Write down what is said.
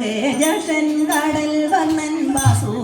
തേജസൻ കടൽ വർണൻ വാസു.